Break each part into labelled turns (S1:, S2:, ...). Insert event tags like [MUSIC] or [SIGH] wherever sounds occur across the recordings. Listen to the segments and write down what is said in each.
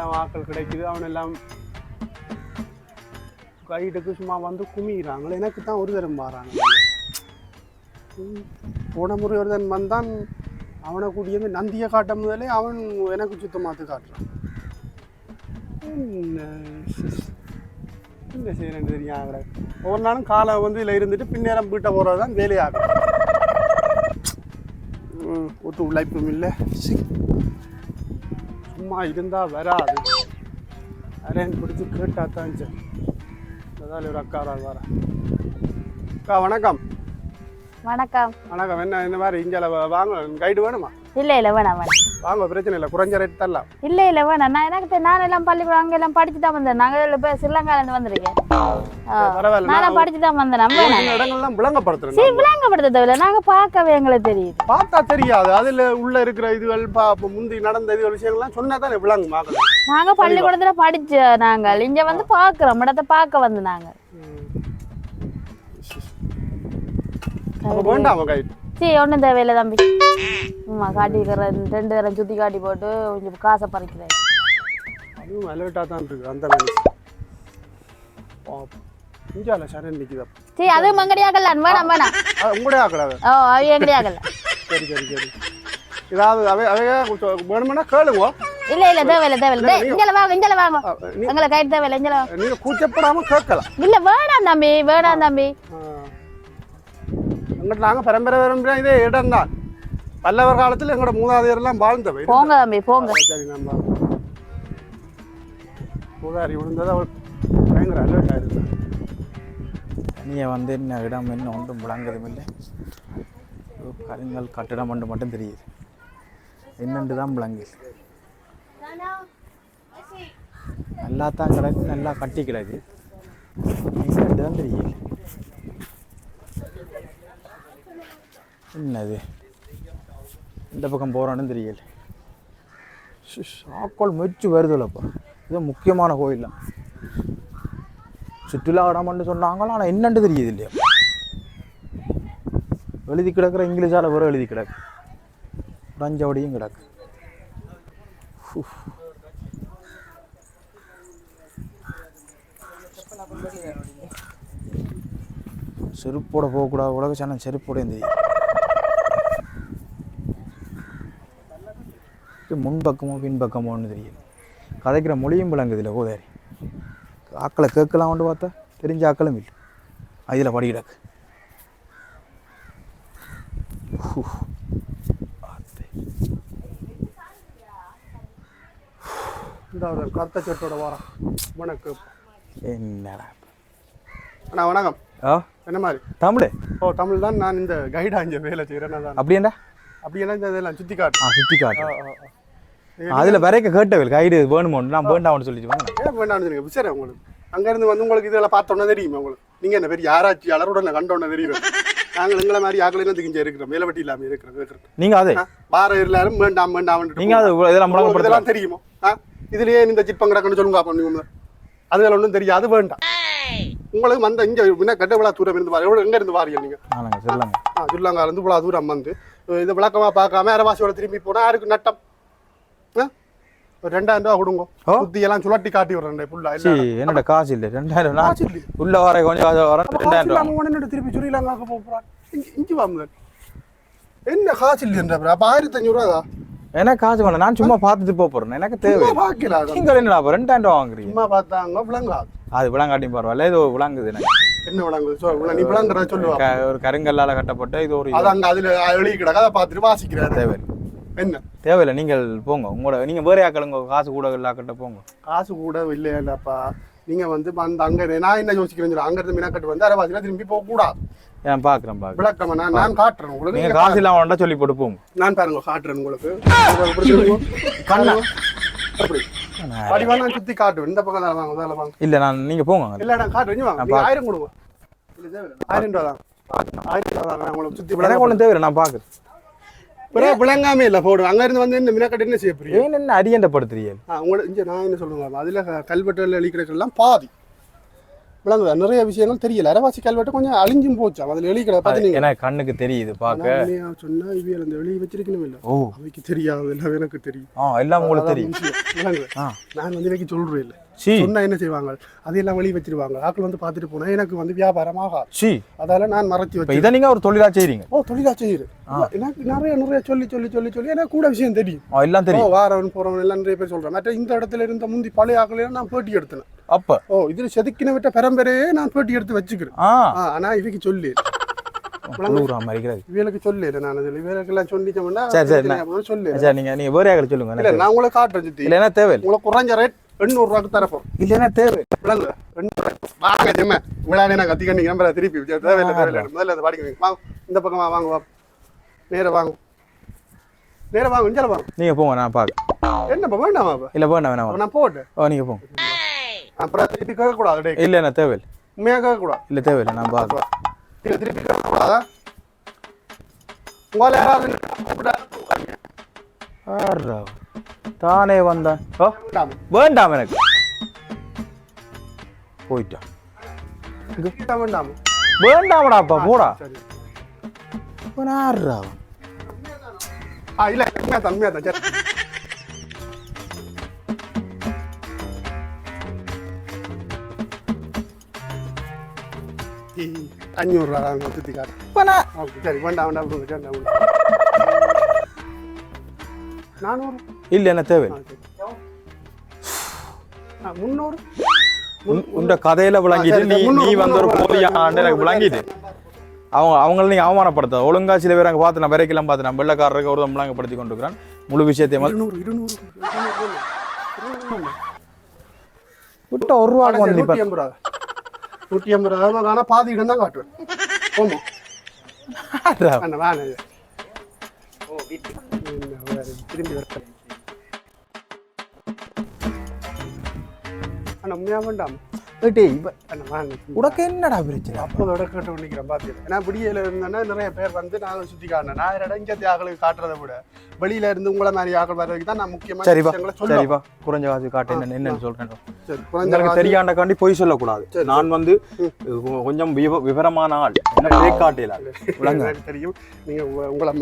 S1: எல்லாம் வாக்கள் கிடைக்குது அவன் எல்லாம் கைட்டுக்கு சும்மா வந்து குமிக்கிறாங்களே. எனக்கு தான் ஒரு தரம் மாறாங்க போன முறை வந்தான் அவனை கூட்டிய நந்தியை காட்டும் முதலே அவன் எனக்கு சுத்தமாத்து காட்டுறான். என்ன sis. என்ன செய்யறேன்னு தெரியாத ஒவ்வொரு நாளும் காலை வந்து இதில் இருந்துட்டு பின்னேரம் வீட்டை போகிறது தான் வேலையாகும். ம், ஒட்டு உழைப்பும் இல்லை. சி. சும்மா இருந்தால் வராது. அரேஞ்ச் பிடிச்சி கேட்டா தான் சரி அதால் ஒரு அக்கா வரேன். அக்கா வணக்கம்.
S2: வணக்கம்.
S1: வணக்கம். என்ன இந்த மாதிரி இங்கே வாங்க கைடு வேணுமா?
S2: இல்ல இல்ல வேணாம் வேணாம்.
S1: வாங்க பிரச்சனை இல்லை. குறைஞ்ச ரேட் தரலாம்.
S2: இல்ல இல்ல வேணாம். நான் எனக்கு நான் எல்லாம் பள்ளிக்கூடம் அங்க எல்லாம் படிச்சு தான் வந்தேன். நாங்க இதுல போய் ஸ்ரீலங்கால இருந்து வந்திருக்கேன்.
S1: பரவாயில்ல. நான்
S2: படிச்சு தான் வந்தேன். நம்ம
S1: இடங்கள்லாம் விளங்கப்படுத்துறேன்.
S2: சரி விளங்கப்படுத்த தேவையில்ல. நாங்க பார்க்கவே எங்களுக்கு தெரியுது.
S1: பார்த்தா தெரியாது. அதுல உள்ள இருக்கிற இதுகள் பா- இப்ப முந்தி நடந்த இதுகள் விஷயங்கள்லாம் சொன்னா தான் விளங்கும். மக்கள்
S2: நாங்க பள்ளிக்கூடத்துல படிச்ச நாங்கள். இங்க வந்து பாக்குறோம் இடத்த பார்க்க வந்து நாங்க
S1: அப்ப வேண்டாம் கைடு
S2: சரி ஒன்றும் தேவையில்லை தம்பி. ஆமா காட்டிக்கிறேன் ரெண்டு தரம் சுத்தி காட்டி போட்டு கொஞ்சம் காசை பறிக்கிறேன்.
S1: அதுவும் அலர்ட்டாக தான் இருக்கு அந்த இஞ்சால சரண்
S2: சரி அது வேணாம் ஓ எங்கடியாக்கல
S1: சரி சரி சரி. ஏதாவது அவை அவைய வேணுமென்னா கேளுங்க.
S2: இல்ல இல்ல தேவையில்ல தேவையில்ல. டேய், இங்கல வாங்க இங்கல வாங்க எங்களை கைட்டு தேவையில்ல இங்கல வாங்க
S1: நீங்க கூச்சப்படாம கேட்கலாம்.
S2: இல்ல வேணாம் தம்பி வேணாம் தம்பி.
S1: எங்கிட்ட நாங்கள் பரம்பரை பரம்பரை இதே இடம் தான் பல்லவர் காலத்தில் எங்களோட மூதாதையரெல்லாம் வாழ்ந்தவை
S2: போங்க தம்பி போங்க.
S1: சரி நம்ம மூதாரி விழுந்தது அவள் பயங்கர அலர்ட் ஆயிருக்கு
S3: தனியாக வந்து என்ன இடம் என்ன ஒன்றும் விளங்குறதும் இல்லை. கருங்கல் கட்டிடம் ஒன்று மட்டும் தெரியுது. என்னென்று தான் விளங்கு நல்லா தான் கிடக்கு நல்லா கட்டி கிடக்கு. என்னென்று தான் தெரியல என்னது? இந்த பக்கம் போகிறான்னு தெரியல. சாக்கோல் முயற்சி வருதுல்லப்பா இது முக்கியமான கோயில்லாம் சுற்றுலா இடம்னு சொன்னாங்களோ? ஆனால் என்னன்னு தெரியுது இல்லையா? எழுதி கிடக்குற இங்கிலீஷால் வெறும் எழுதி கிடக்கு. ரஞ்சவடியும் கிடக்கு. செருப்போட போகக்கூடாது. உலக சேனல் செருப்போட தெரியும் முன்பக்கமோ பின்பக்கமோன்னு தெரியுது கதைக்கிற மொழியும் விளங்குதில்ல கோதாரி. ஆக்களை கேட்கலாம்னு பார்த்தா தெரிஞ்ச ஆக்களும் இல்லை. அதில் படி கிடக்கு. ஹூ. ஆத்தே.
S1: இந்த ஒரு கருத்த சட்டோட வாரம். வணக்கம்.
S3: என்னடா.
S1: அண்ணா வணக்கம்.
S3: ஆ?
S1: என்ன மாதிரி?
S3: தமிழே?
S1: ஓ தமிழ் தான் நான் இந்த கைடா இங்கே வேலை செய்கிறேன்
S3: அப்படியேண்டா?
S1: அப்படியெல்லாம் இந்த இதெல்லாம் சுற்றி காட்டு
S3: ஆ சுற்றி காட்டு அதில் வரைக்க கேட்டவள் கைடு வேணுமோன்னு நான் வேண்டாம்னு
S1: ஏன் வேண்டாம்னு சொன்னீங்க விசாரம் உங்களுக்கு. அங்கேருந்து வந்து உங்களுக்கு இதெல்லாம் பார்த்தோன்னே தெரியுமா உங்களுக்கு? நீங்கள் என்ன பெரிய ஆராய்ச்சியாளர் உடனே கண்டோன்னே தெரியும்? நாங்கள் எங்களை மாதிரி ஆக்கள் என்ன இங்கே இருக்கிறோம் மேலவட்டி இல்லாமல் இருக்கிறோம் இருக்கிறோம்.
S3: நீங்கள் அதே?
S1: வார எல்லாரும் வேண்டாம் வேண்டாம்
S3: நீங்கள் அது இதெல்லாம்
S1: இதெல்லாம் தெரியுமோ? ஆ? இதுலயே இந்த சிற்பம் கிடக்குன்னு சொல்லுங்க அப்போ நீங்க அதுல ஒன்றும் தெரியாது வேண்டாம். உங்களுக்கு வந்த இங்க என்ன கட்ட விழா தூரம் இருந்து வாரி எவ்வளோ எங்க இருந்து வாரியல் நீங்க?
S3: சொல்லாங்க
S1: ஆ சொல்லாங்க இருந்து இவ்வளோ தூரம் வந்து இது விளக்கமா பார்க்காம அரவாசியோட திரும்பி போனா யாருக்கு நட்டம்? ஒரு ரெண்டாயிரம் ரூபா கொடுங்க. சுத்தி எல்லாம் சுழட்டி காட்டி விடுறேன்
S3: சி என்னோட காசு இல்லை? ரெண்டாயிரம்
S1: காசு இல்லையே.
S3: உள்ள வர கொஞ்சம் காசு வர ரெண்டாயிரம் ரூபா.
S1: உடனே திருப்பி சுரிலாங்க போகிறான் இஞ்சி வாங்க என்ன காசு இல்லைன்ற அப்ப ஆயிரத்தி அஞ்சூறு ரூபா
S3: எனக்கு காசு வேணாம். நான் சும்மா பார்த்துட்டு போக போறேன். எனக்கு தேவை. நீங்கள் என்னடா ரெண்டாயிரம் ரூபா வாங்குறீங்க?
S1: சும்மா பார்த்தாங்க விளங்காது.
S3: அது விளங்காட்டியும் பரவாயில்ல. இது விளங்குது எனக்கு.
S1: என்ன விளங்குது? நீ விளங்குற சொல்லுவா.
S3: ஒரு கருங்கல்லால கட்டப்பட்ட இது ஒரு
S1: அங்க அதுல எழுதி கிடக்க அதை பார்த்துட்டு வாசிக்கிறாரு.
S3: தேவையில்லை
S1: என்ன?
S3: தேவையில்லை நீங்கள் போங்க. உங்களோட நீங்கள் வேற ஆக்களுங்க காசு கூட இல்லாக்கிட்ட போங்க.
S1: காசு கூட இல்லையாப்பா நீங்க வந்து அந்த அங்க நான் என்ன யோசிக்கிறேன் அங்க இருந்து மீனாக்கட்டு வந்து அரவாசில திரும்பி போக கூடாது.
S3: நான் பார்க்குறேன் பார்க்குறேன்.
S1: விளக்கமா நான் நான் காட்டுறேன் உங்களுக்கு.
S3: நீங்கள்
S1: நீங்க
S3: காசு இல்லாம வேண்டா சொல்லி போட்டு போங்க
S1: நான் பாருங்க காட்டுறேன் உங்களுக்கு.
S3: கண்ணா.
S1: அப்படி. படிவா நான் சுத்தி காட்டுவேன். இந்த பக்கம் தான் வாங்க முதல்ல வாங்க.
S3: இல்லை நான் நீங்கள் போங்க
S1: இல்ல நான் காட்டுறேன். இங்க வாங்க. ஆயிரம் கொடுங்க. இல்ல. ஆயிரம் ரூபா தான். ஆயிரம் ரூபா தான். உங்களுக்கு சுத்தி
S3: எனக்கு ஒன்றும் தேவையில்லை நான் பார்க்குறேன்.
S1: பிறகு விளங்காம இல்ல போடுவேன் அங்க இருந்து வந்து இந்த மீனாக்கட்டு என்ன செய்ய போறீங்க?
S3: ஏன் என்ன அரியண்டப்படுத்துறீங்க
S1: உங்களை இங்க நான் என்ன சொல்லுங்க அதுல கல்வெட்டுல எழுதிக்கிறதுலாம் பாதி. விளங்குதா? நிறைய விஷயங்கள் தெரியல. அரவாசி கல்வெட்டு கொஞ்சம் அழிஞ்சும் போச்சு. அதில் எழுதிக்கிற பார்த்தீங்க
S3: எனக்கு கண்ணுக்கு தெரியுது பார்க்க.
S1: சொன்னா இவியல் அந்த வெளியே வச்சிருக்கணும் இல்லை.
S3: ஓ.
S1: அவைக்கு தெரியாது எல்லாம் எனக்கு தெரியும்.
S3: ஆ எல்லாம் உங்களுக்கு தெரியும்.
S1: நான் வந்து இவைக்கு சொல்றேன் இல்லை. சொன்னா என்ன செய்வாங்க? அதையெல்லாம் வெளியே வச்சிருவாங்க. ஆக்கள் வந்து பார்த்துட்டு போனா எனக்கு வந்து வியாபாரம் ஆகாது.
S3: சி.
S1: அதால நான் மறைச்சு வச்சு
S3: இதை நீங்க ஒரு தொழிலா செய்றீங்க.
S1: ஓ தொழிலா செய்யுது. எனக்கு நிறைய நிறைய சொல்லி சொல்லி சொல்லி சொல்லி எனக்கு கூட விஷயம் தெரியும்.
S3: எல்லாம் தெரியும்.
S1: வாரவன் போறவன் எல்லாம் நிறைய பேர் சொல்றேன் மற்ற இந்த இடத்துல இருந்த முந்தி பழைய ஆக்கள் நான் பேட்டி எடுத்தேன்.
S3: அப்ப?
S1: ஓ இதுல செதுக்கின விட்ட பரம்பரையே நான் பேட்டி எடுத்து வச்சுக்கிறேன். ஆனா இவைக்கு சொல்லி. இவளுக்கு சொல்லி நான் அதில் இவளுக்கு எல்லாம் சொல்லிட்டோம்னா
S3: சரி, சரி,
S1: பிரச்சனை சொல்லி
S3: சரி நீங்க நீங்க வேற சொல்லுங்க
S1: நான் உங்களுக்கு காட்டுறேன்
S3: இல்லைன்னா தேவையில்லை
S1: உங்களுக்கு குறைஞ்ச ரேட் எண்ணூறு ரூபாய்க்கு தரப்போம்.
S3: இல்லைன்னா தேவை.
S1: விளங்கு எண்ணூறு வாங்க ஜெம்ம. விழாவே நான் கத்திக்க நம்பரை திருப்பி தேவையில்லை தேவையில்லை. முதல்ல அதை படிக்க வைங்க. வாங்க இந்த பக்கமா வாங்க வா. நேரா வாங்க. நேரா வாங்க இஞ்சால வாங்க.
S3: நீங்க போங்க நான் பார்க்க
S1: என்னப்பா வேண்டாமா
S3: இல்ல வேண்டாம் வேணாம்
S1: நான் போட்டேன்
S3: ஓ நீங்க போங்க.
S1: அப்புறம் திருப்பி கேட்கக்கூடாது டே
S3: இல்லைண்ணா தேவையில்லை.
S1: உண்மையாக கேட்கக்கூடாது.
S3: இல்ல தேவையில்லை நான் பார்க்க
S1: இல்ல திருப்பி கேட்கக்கூடாதா? உங்களை யாராவது.
S3: தானே வந்தான் ஓ
S1: வேண்டாம்
S3: எனக்கு போயிட்டான்
S1: கிட்ட வேண்டாமா
S3: வேண்டாமடாப்பா போடா ஆடுறா
S1: ஆ இல்ல உண்மையா தான் தான் சரி அஞ்சூறு சரி வேண்டாம் வேண்டாம் விடுங்க, வேண்டாம் விடுங்க. நானூறு.
S3: இல்ல என்ன தேவை
S1: முந்நூறு.
S3: உண்ட கதையில விளங்கிட்டு நீ நீ வந்து ஒரு போலியான்னு எனக்கு விளங்கிட்டு. அவங்க அவங்கள நீங்க அவமானப்படுத்த ஒழுங்கா சில பேர் அங்க பார்த்து நான் வரைக்கெல்லாம் பார்த்து நான் வெள்ளக்காரருக்கு ஒரு விளங்கப்படுத்தி கொண்டிருக்கிறேன். முழு விஷயத்தையும். விட்ட ஒரு ரூபா வந்து
S1: நூற்றி. எண்பது ரூபா. நூற்றி எண்பது ரூபா. காணா பாதி இடம் தான் காட்டுவேன். போமா
S3: ஆடுறா.
S1: வேணாம் வேணாம் இது. என்ன வேற,
S3: உனக்கு என்னடா பிரச்சனை?
S1: அப்போதோட கேட்டு நிற்கிறேன் பார்த்துக்கிறேன் ஏன்னா விடியல இருந்தேன்னா நிறைய பேர் வந்து நான் சுற்றி காட்டினேன் நான் இடைஞ்ச தியாகளுக்கு காட்டுறதை விட வெளியில இருந்து உங்களை மாதிரி ஆக்கள் வர்றதுக்கு தான் நான் முக்கியமான
S3: சரிப்பா சரிப்பா குறைஞ்ச காசு காட்டு என்ன என்னன்னு சொல்றேன்.
S1: சரி குறைஞ்ச
S3: உங்களுக்கு
S1: காசு-
S3: தெரியாண்டக்காண்டி பொய் சொல்லக்கூடாது. நான் வந்து கொஞ்சம் விவ- விவரமான ஆள். என்ன பிரேக் காட்டில விளங்க.
S1: எனக்கு தெரியும். நீங்க உங்க- உங்களை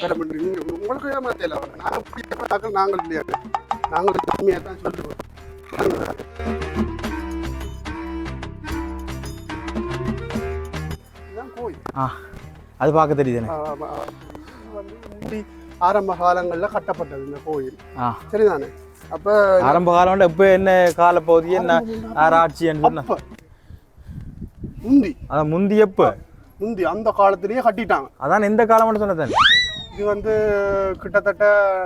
S1: பெற பண்றீங்க உங்களுக்கு ஏமாத்தல. நாங்கள் நாங்கள் தான் சொல்லுவோம்
S3: ஆ அது பார்க்க தெரியுது
S1: ஆரம்ப காலங்கள்ல கட்டப்பட்டது இந்த கோயில். சரிதானே? அப்ப
S3: ஆரம்ப காலம் இப்ப என்ன கால பகுதி என்ன ஆராய்ச்சின்னு சொன்ன
S1: முந்தி.
S3: அதான் முந்தி எப்ப?
S1: முந்தி. அந்த காலத்திலேயே கட்டிட்டாங்க.
S3: அதான் எந்த காலம்னு சொன்னதானே
S1: இது வந்து கிட்டத்தட்ட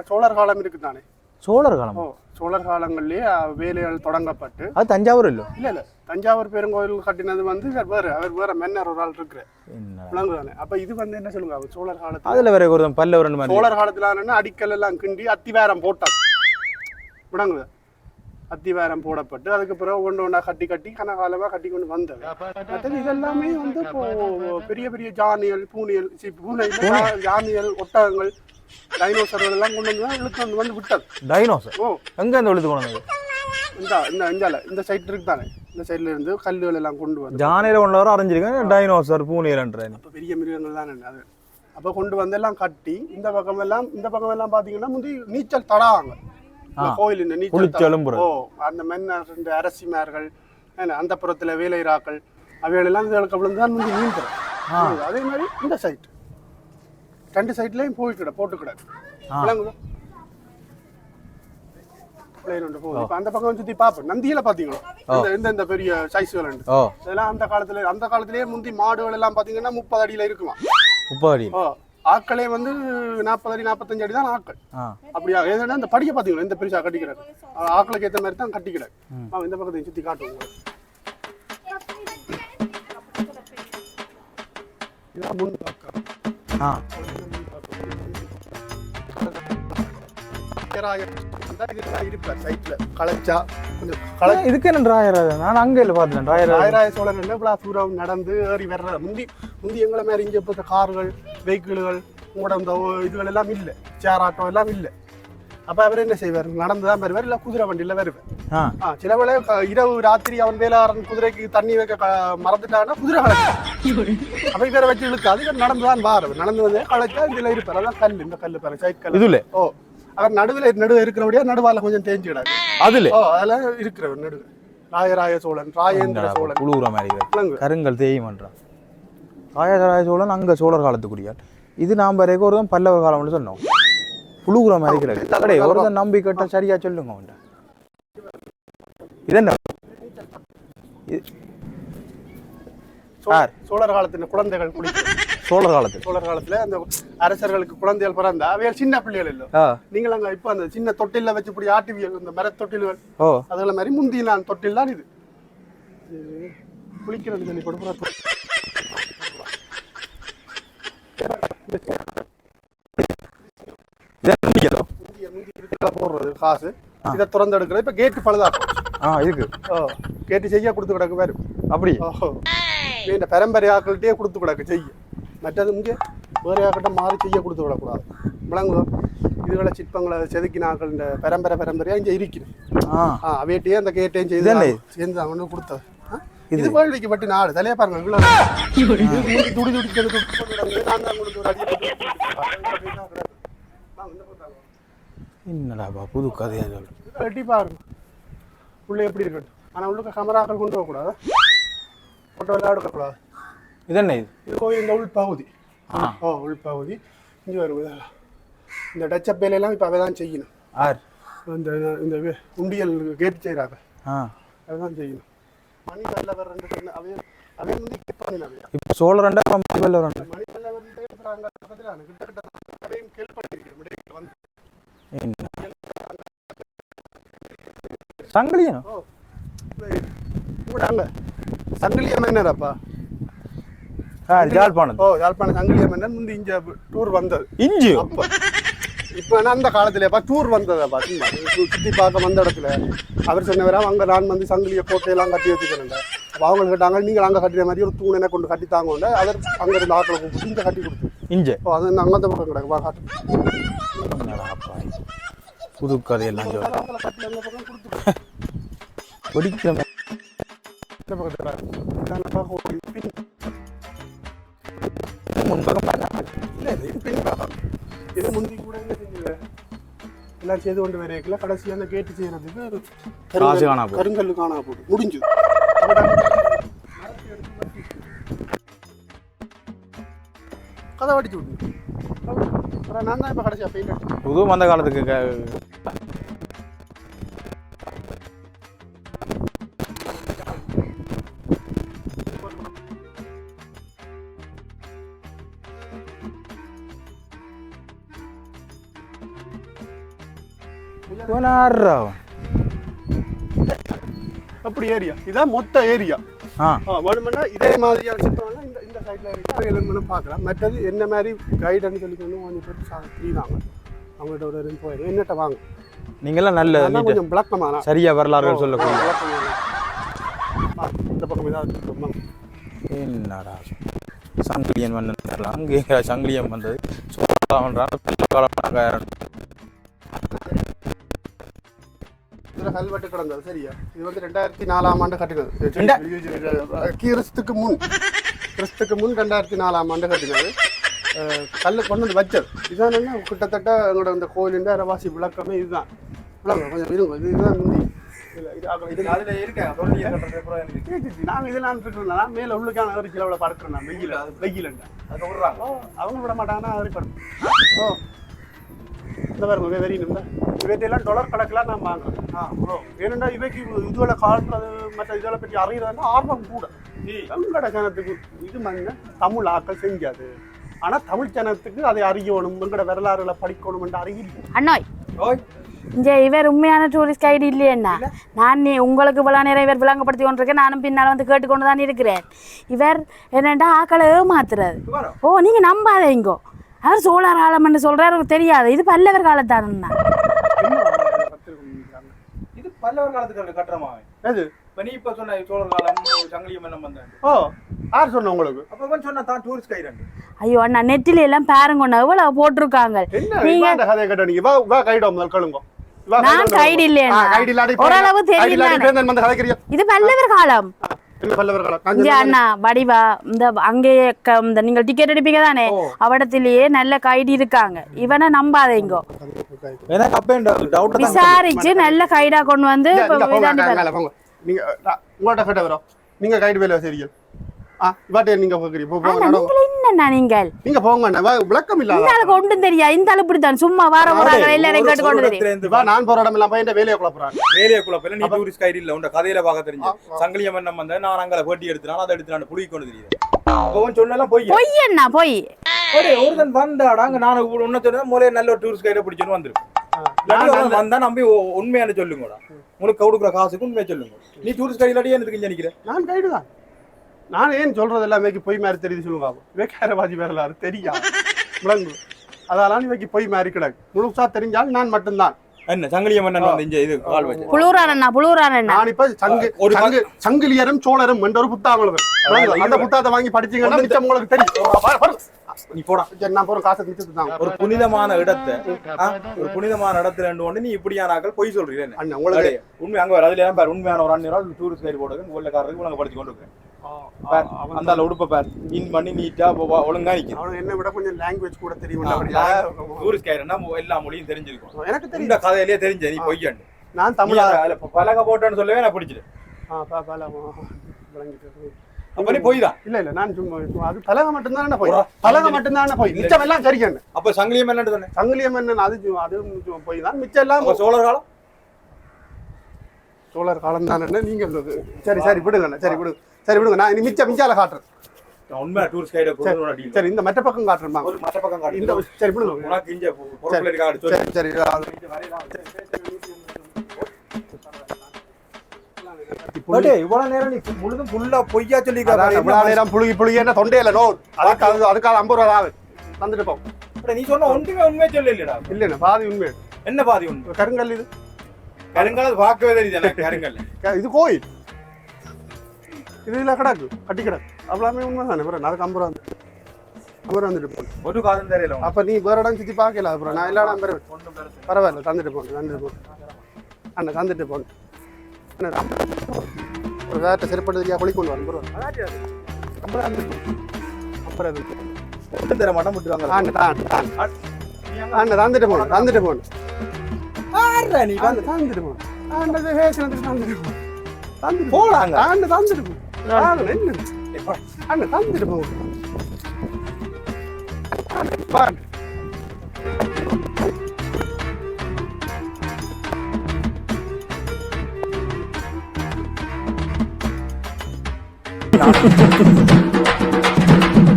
S1: சோழர் காலம் இருக்கு தானே
S3: சோழர் காலம்
S1: சோழர் காலங்கள்லயே வேலைகள் தொடங்கப்பட்டு.
S3: அது தஞ்சாவூர் இல்ல
S1: இல்ல. இல்ல தஞ்சாவூர் பெருங்கோயில் கட்டினது வந்து வேறு அவர் வேற மன்னர் ஒரு ஆள் இருக்கிற
S3: என்ன?
S1: விளங்கு தானே அப்ப இது வந்து என்ன சொல்லுங்க அவர் சோழர் காலத்துல
S3: அதுல வேற ஒரு பல்ல
S1: சோழர் காலத்துல என்னன்னா அடிக்கல் எல்லாம் கிண்டி அத்திவாரம் போட்டார். விளங்குது? அத்திவாரம் போடப்பட்டு அதுக்கு பிறகு ஒன்று ஒன்றா கட்டி கட்டி கனகாலமா கட்டி கொண்டு வந்தது. மற்றது இதெல்லாமே வந்து இப்போ பெரிய பெரிய ஜானியல் பூனியல் பூனை ஜானியல் ஒட்டகங்கள் டைனோசர்கள் எல்லாம் கொண்டு வந்து தான் இழுத்து வந்து வந்து விட்டது
S3: டைனோசர்
S1: ஓ.
S3: எங்க இந்த எழுத்து கொண்டு
S1: இந்த இந்த இந்தால இந்த சைட் இருக்கு தானே இந்த சைடுல இருந்து கல்லுகள் எல்லாம் கொண்டு வந்து
S3: ஜானையில கொண்டு வர அரைஞ்சிருக்கேன் டைனோசர் பூனையிலன்ற
S1: அப்போ பெரிய மிருகங்கள் தான் அது. அப்போ கொண்டு வந்து எல்லாம் கட்டி இந்த பக்கம் எல்லாம் இந்த பக்கம் எல்லாம் பார்த்தீங்கன்னா முந்தி நீச்சல் தடாவாங்க கோயில் நீச்சல். ஓ அந்த மன்னர் இந்த அரசிமார்கள் அந்த புறத்துல வேலைராக்கள் அவைகள் எல்லாம் இதுகளுக்கு அவ்வளவு தான் முந்தி நீந்துறோம் அதே மாதிரி இந்த சைட் ரெண்டு சைட்லயும் பிளேன் ஒன்று போகுது இப்போ அந்த பக்கம் சுற்றி பார்ப்போம் நந்தியில பார்த்தீங்களா இந்த இந்த பெரிய சைஸ் விளாண்டு
S3: ஓ
S1: இதெல்லாம் அந்த காலத்துல அந்த காலத்திலேயே முந்தி மாடுகள் எல்லாம் பாத்தீங்கன்னா முப்பது அடியில இருக்குமா
S3: முப்பது அடி
S1: ஆக்களே வந்து நாற்பது அடி நாற்பத்தஞ்சு அடி தான் ஆக்கள் அப்படியா ஏன்னா இந்த படிக்க பாத்தீங்களா இந்த பெருசா கட்டிக்கிறாரு ஆக்களுக்கு ஏத்த மாதிரி தான் கட்டிக்கிறாரு இந்த பக்கத்தையும் சுத்தி காட்டுவோம். இதான் முன் பக்கம்
S3: ஆ
S1: இருப்பார் சைட்ல கொஞ்சம்
S3: இதுக்கு என்ன டிராயர் நான் அங்க இல்ல பார்த்தேன்
S1: சோழன் இவ்வளோ தூரம் நடந்து ஏறி வர்ற முந்தி முந்தி எங்களை மாதிரி இங்கே இப்போ கார்கள் வெஹிக்கிள்கள் உங்களோட இந்த இதுகள் எல்லாம் இல்லை. சேர் ஆட்டோ எல்லாம் இல்லை. அப்ப அவர் என்ன செய்வார்? நடந்துதான் வருவார் இல்ல குதிரை வண்டியில வருவார்.
S3: ஆ.
S1: சில வேளை இரவு ராத்திரி அவன் வேலையாரன் குதிரைக்கு தண்ணி வைக்க மறந்துட்டான்னா குதிரை களைச்சு அப்ப இவரை வச்சு இழுக்காது நடந்து தான் வாரவர் நடந்து வந்து களைச்சா இதுல இருப்பார். அதான் கல் இந்த கல் பாரு சைட் கல்
S3: இதுல?
S1: ஓ. அவர் நடுவுல நடுவு இருக்கிறபடியா நடுவால கொஞ்சம் தேஞ்சு கிடாது
S3: அதுல
S1: அதெல்லாம் இருக்கிறவர் நடுவு. ராயராய சோழன் ராஜேந்திர சோழன்.
S3: குழுவுற மாதிரி. கருங்கல் தேய்மன்றான் ராயராய சோழன் அங்க சோழர் காலத்துக்குரியார் இது நாம் வரைக்கும் ஒரு தான் பல்லவர் காலம்னு சொன்னோம். புழுகுற மாதிரி கிடக்கு. கடை ஒரு தான் நம்பி கேட்டா சரியா சொல்லுங்க அவன்கிட்ட. இது என்ன? இது-
S1: சோ-
S3: யார்?
S1: சோழர் காலத்தின் குழந்தைகள் குடிக்கும்
S3: சோழர் காலத்து
S1: சோழர் காலத்துல அந்த அரசர்களுக்கு குழந்தைகள் பிறந்தா அவைகள் சின்ன பிள்ளைகள் இல்லை. நீங்கள் அங்க இப்ப அந்த சின்ன தொட்டில வச்சு இப்படி ஆட்டுவியல் இந்த மர தொட்டில்கள்.
S3: ஓ.
S1: அதுல மாதிரி முந்தினான் தொட்டில் தான் இது. குளிக்கிறது சொல்லி? இதுல போடுறது காசு. இதை திறந்து எடுக்கிறது இப்ப கேட்டு பழுதாக்கும்
S3: ஆ இதுக்கு
S1: ஓ கேட்டு செய்ய கொடுத்து கிடக்கு வேறு
S3: அப்படி.
S1: ஓஹோ. இந்த கொடுத்து கிடக்கு செய்ய. கொடுத்து விடக்கூடாது. விளங்குதோ இதுகளை சிற்பங்களை செதுக்கின ஆக்கள் இந்த பரம்பரை பரம்பரையா இங்கே இருக்குது.
S3: ஆ.
S1: ஆ அவையிட்டே அந்த கேட்டையும் செய்து
S3: இதென்ன
S1: தான் சேர்ந்து அவனு கொடுத்தது. ஆ? இது. வேள்விக்கு பட்டு நாடு. தலையா பாருங்க முந்தி துடி துடிக்கிறது துடி.
S3: என்னடாப்பா புது கதையா சொல்லு
S1: வெட்டி பாருங்க. உள்ள எப்படி இருக்கட்டும். ஆனா உள்ளுக்க கமராக்கள் கொண்டு போகக்கூடாது? போட்டோ எல்லாம் எடுக்கக்கூடாது?
S3: இது என்ன இது
S1: இது கோயில் இந்த உள்பகுதி
S3: ஆ
S1: ஓ உள்பகுதி இங்கே வருவது இந்த டச்சப் வேலையெல்லாம் இப்போ அவை தான் செய்யணும்
S3: ஆர்
S1: இந்த இந்த வே- உண்டியல் கேட்டு செய்கிறாங்க
S3: ஆ
S1: அதுதான் செய்யணும் மணி நல்லவர் ரெண்டு சொன்ன அவைய அவைய வந்து கிட்ட பண்ணினாங்க
S3: இப்போ சோழர் ரெண்டா வெள்ளை ரெண்டா
S1: மணி கேட்குறாங்க பக்கத்தில் கிட்டத்தட்ட அதையும் கேள்விப்பட்டிருக்கேன் விடைக்கு வந்து
S3: என்ன சங்கிலியா
S1: ஓ விடாங்க சங்கிலிய மன்னரப்பா
S3: ஆ ஜாழ்ப்பாணம்
S1: ஓ சங்கிலிய மன்னர் முந்தி இங்க டூர் வந்தது.
S3: இஞ்சி
S1: இப்போ அந்த காலத்துலப்பா டூர் வந்ததப்பா சும்மா சு- சுத்தி பார்க்க வந்த இடத்துல. அவர் சொன்னவரா அங்க நான் வந்து சங்கிலிய கோட்டையெல்லாம் கட்டி வச்சுக்கிறேன் அப்போ அவங்க கேட்டாங்க நீங்கள் அங்கே கட்டின மாதிரி ஒரு தூண் என்ன கொண்டு கட்டி தாங்க அவர் அங்க இருந்த ஆட்களை கூப்பிட்டு இங்க கட்டி கொடுத்து.
S3: இஞ்ச
S1: ஓ அது அங்கே அந்த பக்கம் கிடக்கு வா காட்டு?
S3: புது கதையெல்லாம் [LAUGHS] முன்பக்கம்
S1: இது முந்தி கூட என்ன எல்லாம் செய்து கொண்டு வரைக்கல கடைசியா அந்த கேட்டு செய்யறதுக்கு
S3: காசு
S1: கருங்கல் காணா போட்டு முடிஞ்சு கதை வடிச்சு விட்டு அப்புறம் நான் தான் இப்போ கடைசியாக பெயிண்ட் அடிச்சு
S3: புது அந்த காலத்துக்கு அவன்?
S1: அப்படி ஏரியா. இதான் மொத்த ஏரியா.
S3: ஆ.
S1: வேணுமென்னா இதே மாதிரியான சிற்பம்லாம் இந்த இந்த சைடில் இருக்கு அதை எழுந்து பார்க்கலாம். மற்றது என்ன மாதிரி கைடுன்னு சொல்லி வந்து கொஞ்சம் பேர் சாப்பிடுறாங்க அவங்கள்ட்ட ஒரு ரெண்டு போயிடும் என்னட்ட வாங்க.
S3: நீங்கெல்லாம் நல்ல
S1: கொஞ்சம் விளக்கமான.
S3: சரியா வரலாறுகள் சொல்லக்கூடிய
S1: இந்த பக்கம் ஏதாவது?
S3: என்னடா? சங்கிலியன் வந்தது அங்கே சங்கிலியன் வந்தது? சோழன்றான் காலம்
S1: இதுல கல்வெட்டு கிடந்தது சரியா? இது வந்து ரெண்டாயிரத்தி நாலாம் ஆண்டு கட்டினது. கிறிஸ்துக்கு முன் கிறிஸ்துக்கு முன் ரெண்டாயிரத்தி நாலாம் ஆண்டு கட்டினது. கல்லு கொண்டு வந்து வச்சது. இதுதான் என்ன கிட்டத்தட்ட எங்களோட இந்த கோயிலின் அரவாசி விளக்கமே இதுதான். விளக்கம் கொஞ்சம் இருங்க இது இதுதான் முந்தி. மேலே உள்ளுக்கான ஒரு கிலோவில் பறக்கிறோம் நான் வெயில் வெயில் ஓ அவங்க விட மாட்டாங்கன்னா இந்த பாருங்க வெறி நிமிட கணக்கெலாம் நான் வாங்குறேன். ஆ ஓ ஏனெண்டா இவைக்கு இதுவரை காட்டுறது மற்ற இதெல்லாம் பற்றி அறிகிறதுனா ஆர்வம் கூட. எங்கட ஜனத்துக்கு இது மண்ண தமிழ் ஆக்கள் செஞ்சாது. ஆனால் தமிழ் ஜனத்துக்கு அதை அறியணும் எங்கட வரலாறுகளை படிக்கணும் என்று
S2: அண்ணாய் இங்க இவர் உண்மையான டூரிஸ்ட் கைடு இல்லையண்ணா நான் நீ உங்களுக்கு இவ்வளோ நேரம் இவர் விளங்கப்படுத்தி கொண்டிருக்கேன் நானும் பின்னால் வந்து கேட்டுக்கொண்டு தான் இருக்கிறேன். இவர் என்னண்டா ஆக்களை ஏமாத்துறது ஓ நீங்க நம்பாதீங்கோ அவர் சோழர் சொல்றாரு அவருக்கு தெரியாது. இது பல்லவர் காலத்தானா
S1: என்ன பத்திரிக்கை
S3: இது பல்லவர் காலத்துக்கு கட்டுறமா
S1: எது?
S3: இப்ப நீ இப்ப சொன்ன சோழர் காலம் சங்கிலியம் எல்லாம் வந்தேன்.
S1: ஓ யார் சொன்ன உங்களுக்கு?
S3: அப்ப சொன்னா தான் டூரிஸ்ட் கைடு
S2: ஐயோ அண்ணா நெட்டில எல்லாம் பாருங்க எவ்வளவு போட்டிருக்காங்க. நீங்க
S1: கதையை கேட்ட நீங்க வா வா கைடு முதல் கழுங்க வா
S2: நான்
S1: கைடு
S2: இல்லையா ஓரளவு
S1: கதைக்கிறியா
S2: இது பல்லவர் காலம். அண்ணா வடிவா இந்த அங்கே க- இந்த நீங்கள் டிக்கெட் எடுப்பீங்க தானே? அவடத்திலேயே நல்ல கைடு இருக்காங்க. இவனை நம்பாதீங்க விசாரிச்சு நல்ல கைடா கொண்டு வந்து
S1: நீங்க கைடு வேலை செய்றீங்க நீங்க போகிறீங்க போங்க
S2: என்னண்ணா நீங்கள்?
S1: நீங்க போங்க விளக்கம்
S2: இந்த
S1: இல்லாத
S2: ஆளுக்கு ஒன்றும் தெரியா? இந்த ஆளு இப்படித்தான் சும்மா வார போறாங்க எல்லாரையும் கேட்டு கொண்டு தெரியும்.
S1: வா நான் போற இடம் எல்லாம் பையன் வேலையை குழப்புறாங்க
S3: வேலையை குழப்பல நீ டூரிஸ்ட் கைடு இல்ல உண்ட கதையில பார்க்க தெரிஞ்சு. சங்கிலியம் என்ன வந்தேன் நான் அங்கே பேட்டி எடுத்துனா அதை எடுத்து நான் புளி கொண்டு தெரியுது. அவன் சொன்னெல்லாம் போய்.
S2: பொய் அண்ணா பொய்?
S3: ஒரே ஒருத்தன் வந்தாடா அங்க நான் உன்ன சொன்னா முதல்ல நல்ல ஒரு டூரிஸ்ட் கைட பிடிச்சுன்னு அவன் வந்தா நம்பி உண்மையான சொல்லுங்கடா. உங்களுக்கு கொடுக்குற காசுக்கு உண்மையை சொல்லுங்க. நீ டூரிஸ்ட் கைடு இல்லாட்டி எனக்கு நிக்கிற?
S1: நான் கைடு தான். நான் ஏன் சொல்றது எல்லாமே பொய் மாதிரி தெரியுது சொல்லுங்க வேக்காரவாதி வேற அது தெரியா? விளங்கு. அதெல்லாம் இவைக்கு பொய் மாதிரி கிடக்கு. முழுசா தெரிஞ்சால் நான் மட்டும்தான்.
S3: என்ன சங்கிலியம் என்ன வந்து இங்க இது கால் வச்சு.
S2: புழுறான் அண்ணா
S1: நான் இப்ப சங்கு
S3: ஒரு
S1: சங்கு சங்கிலியரும் சோழரும் என்ற ஒரு. விளங்குதா? அந்த புத்தகத்தை வாங்கி படிச்சீங்கன்னா மிச்சம் உங்களுக்கு தெரியும்.
S3: நீ போடா.
S1: சரி, நான் போற காசை மிச்சத்து தான்.
S3: ஒரு புனிதமான இடத்தை ஒரு புனிதமான இடத்துல ரெண்டு ஒண்ணு நீ இப்படியான ஆக்கள் பொய் சொல்றீங்க?
S1: அண்ணா உங்களுக்கு
S3: உண்மை அங்க வர. அதுல ஏன் பாரு. உண்மையான ஒரு அண்ணன் டூரிஸ்ட் கைடு போடுறது வெள்ளக்காரருக்கு உலக படிச்சு கொண்டு இருக்கேன் பார், அந்த உடுப்ப பார். இன் பண்ணி நீட்டா ஒழுங்கா நிக்கும்.
S1: அவனுக்கு என்ன விட கொஞ்சம் லாங்குவேஜ் கூட தெரியும்?
S3: டூரிஸ்ட் கைடுனா எல்லா மொழியும் தெரிஞ்சிருக்கும்.
S1: எனக்கு தெரியும்.
S3: இந்த கதையிலேயே தெரிஞ்ச நீ பொய்யாண்டு.
S1: நான் தமிழா
S3: பலகை போட்டேன்னு சொல்லவே நான் பிடிச்சிட்டு
S1: ஆ, பால,
S3: பொய் தான்.
S1: இல்ல இல்ல நான் சும்மா அது பலகை மட்டும்தான் போய்? பலகை மட்டும்தான் போய்? மிச்சம் எல்லாம் சரிக்கண்ணு
S3: அப்ப சங்கிலியம்
S1: சங்கிலியம் என்ன அது அது போய் தான். மிச்சம் எல்லாம்
S3: சோழர் காலம்?
S1: சோழர் காலம் தானே நீங்க. சரி சரி விடுங்க அண்ணா, சரி விடுங்க. சரி விடுங்க. நான் இனி மிச்சம் மிச்சால காட்டுறேன்.
S3: உண்மையா டூரிஸ்ட் கைட கொண்டு
S1: சரி இந்த மற்ற பக்கம் காட்டுறேன்
S3: ஒரு மற்ற பக்கம் காட்டு.
S1: இந்த சரி விடுங்க.
S3: உனக்கு இங்க பொறுப்புல இருக்கா? சொல்லு
S1: சரி சரி.
S3: இவ்வளவு நேரம் நீ முழுதும் ஃபுல்லா பொய்யா சொல்லி
S1: இவ்வளவு நேரம் புழுகி புழுகி என்ன தொண்டையில? நோ. அதுக்கு அது அதுக்காக ஐம்பது ரூபா ஆகுது தந்துட்டு போகும்
S3: நீ சொன்ன ஒன்றுமே உண்மையே சொல்லல இல்லடா
S1: இல்லைண்ணா பாதி உண்மை.
S3: என்ன பாதி உண்மை?
S1: கருங்கல் இது.
S3: கருங்கல் பார்க்கவே தெரியுது எனக்கு கருங்கல்.
S1: க- இது கோயில். இது இல்ல கிடக்கு கட்டி கிடக்கு அவ்வளோமே உண்மை தானே அப்புறம் அதுக்கு ஐம்பது ரூபா வந்து ஐம்பது ரூபா வந்துட்டு போகணும்
S3: ஒரு காலம் தெரியல.
S1: அப்ப நீ வேற இடம் சுத்தி பார்க்கல அப்புறம் நான் எல்லா இடம் பெறுவேன். பரவாயில்ல தந்துட்டு போங்க தந்துட்டு போங்க அண்ணா தந்துட்டு என்ன ஒரு வேட்டை செருப்பட்டு தெரியா குழி கொண்டு வரணும் பரவாயில்ல அப்புறம்
S3: ஒண்ணும் தர மாட்டேன் விட்டுருவாங்க
S1: ஆண்டு தான் ஆண்டு தந்துட்டு போகணும் தந்துட்டு போகணும்
S3: ஆடுறா நீ
S1: தந்துட்டு போகணும் ஆண்டு பேசுனதுக்கு தந்துட்டு போகணும் தந்துட்டு
S3: போடாங்க.
S1: ஆண்டு தந்துட்டு போகணும் ஆண்டு தந்துட்டு போகணும் பாருங்க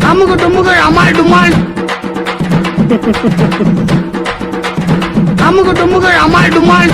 S1: அமுகு டுமுகு அமால் டுமால் அமுகு டுமுகு அமால் டுமால்